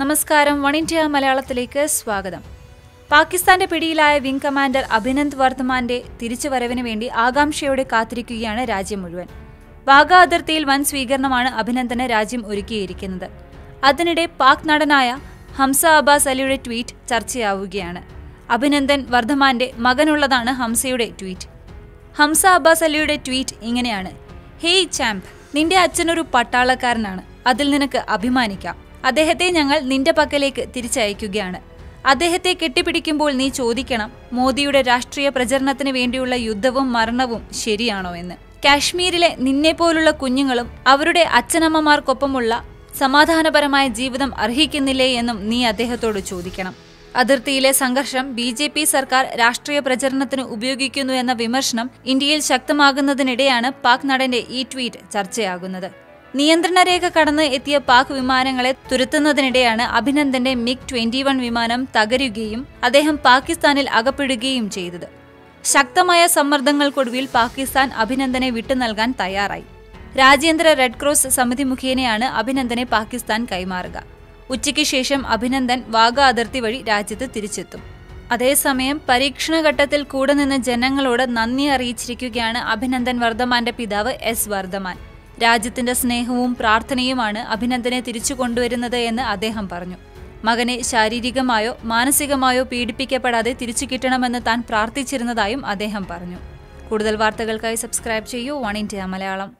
നമസ്കാരം. One India മലയാളത്തിലേക്ക് സ്വാഗതം. പാകിസ്ഥാന്റെ പിടിയിലായ വിംഗ് കമാൻഡർ അഭിനന്ദ് വർദ്ധമാന്റെ തിരിച്ചുവരവിന് വേണ്ടി ആകാംക്ഷയോടെ കാത്തിരിക്കുകയാണ് രാജ്യം മുഴുവൻ. വാഗ അതിർത്തിയിൽ വൻ സ്വീകരണമാണ് അഭിനന്ദന് രാജ്യം ഒരുക്കിയിരിക്കുന്നത്. അതിനിടെ പാക് നടനായ ഹംസ അബ്ബാസ് അലിയുടെ ട്വീറ്റ് ചർച്ചയാവുകയാണ്. അഭിനന്ദൻ വർദ്ധമാന്റെ മകനുള്ളതാണ് ഹംസയുടെ ട്വീറ്റ്. ഹംസ അബ്ബാസ് അലിയുടെ ട്വീറ്റ് ഇങ്ങനെയാണ്. ഹേയ് ചാമ്പ് നിന്റെ അച്ഛനൊരു പട്ടാളക്കാരനാണ്. അതിൽ നിനക്ക് അഭിമാനിക്കാം. അദ്ദേഹത്തെ ഞങ്ങൾ നിന്റെ പക്കലേക്ക് തിരിച്ചയക്കുകയാണ്. അദ്ദേഹത്തെ കെട്ടിപ്പിടിക്കുമ്പോൾ നീ ചോദിക്കണം മോദിയുടെ രാഷ്ട്രീയ പ്രചരണത്തിന് വേണ്ടിയുള്ള യുദ്ധവും മരണവും ശരിയാണോ എന്ന്. കാശ്മീരിലെ നിന്നെപ്പോലുള്ള കുഞ്ഞുങ്ങളും അവരുടെ അച്ഛനമ്മമാർക്കൊപ്പമുള്ള സമാധാനപരമായ ജീവിതം അർഹിക്കുന്നില്ലേ എന്നും നീ അദ്ദേഹത്തോട് ചോദിക്കണം. അതിർത്തിയിലെ സംഘർഷം ബി ജെ പി സർക്കാർ രാഷ്ട്രീയ പ്രചരണത്തിന് ഉപയോഗിക്കുന്നു എന്ന വിമർശനം ഇന്ത്യയിൽ ശക്തമാകുന്നതിനിടെയാണ് പാക് നടന്റെ ഈ ട്വീറ്റ് ചർച്ചയാകുന്നത്. നിയന്ത്രണ രേഖ കടന്ന് എത്തിയ പാക് വിമാനങ്ങളെ തുരത്തുന്നതിനിടെയാണ് അഭിനന്ദന്റെ മിഗ് ട്വന്റി വൺ വിമാനം തകരുകയും അദ്ദേഹം പാകിസ്ഥാനിൽ അകപ്പെടുകയും ചെയ്തത്. ശക്തമായ സമ്മർദ്ദങ്ങൾക്കൊടുവിൽ പാകിസ്ഥാൻ അഭിനന്ദനെ വിട്ടു നൽകാൻ തയ്യാറായി. രാജ്യാന്തര റെഡ് ക്രോസ് സമിതി മുഖേനയാണ് അഭിനന്ദനെ പാകിസ്ഥാൻ കൈമാറുക. ഉച്ചയ്ക്ക് ശേഷം അഭിനന്ദൻ വാഗ അതിർത്തി വഴി രാജ്യത്ത് തിരിച്ചെത്തും. അതേസമയം പരീക്ഷണഘട്ടത്തിൽ കൂടെ നിന്ന് ജനങ്ങളോട് നന്ദി അറിയിച്ചിരിക്കുകയാണ് അഭിനന്ദൻ വർദ്ധമാന്റെ പിതാവ് എസ് വർദ്ധമാൻ. രാജ്യത്തിന്റെ സ്നേഹവും പ്രാർത്ഥനയുമാണ് അഭിനന്ദനെ തിരിച്ചു കൊണ്ടുവരുന്നത് എന്ന് അദ്ദേഹം പറഞ്ഞു. മകനെ ശാരീരികമായോ മാനസികമായോ പീഡിപ്പിക്കപ്പെടാതെ തിരിച്ചു കിട്ടണമെന്ന് താൻ പ്രാർത്ഥിച്ചിരുന്നതായും അദ്ദേഹം പറഞ്ഞു. കൂടുതൽ വാർത്തകൾക്കായി സബ്സ്ക്രൈബ് ചെയ്യൂ. One India Malayalam.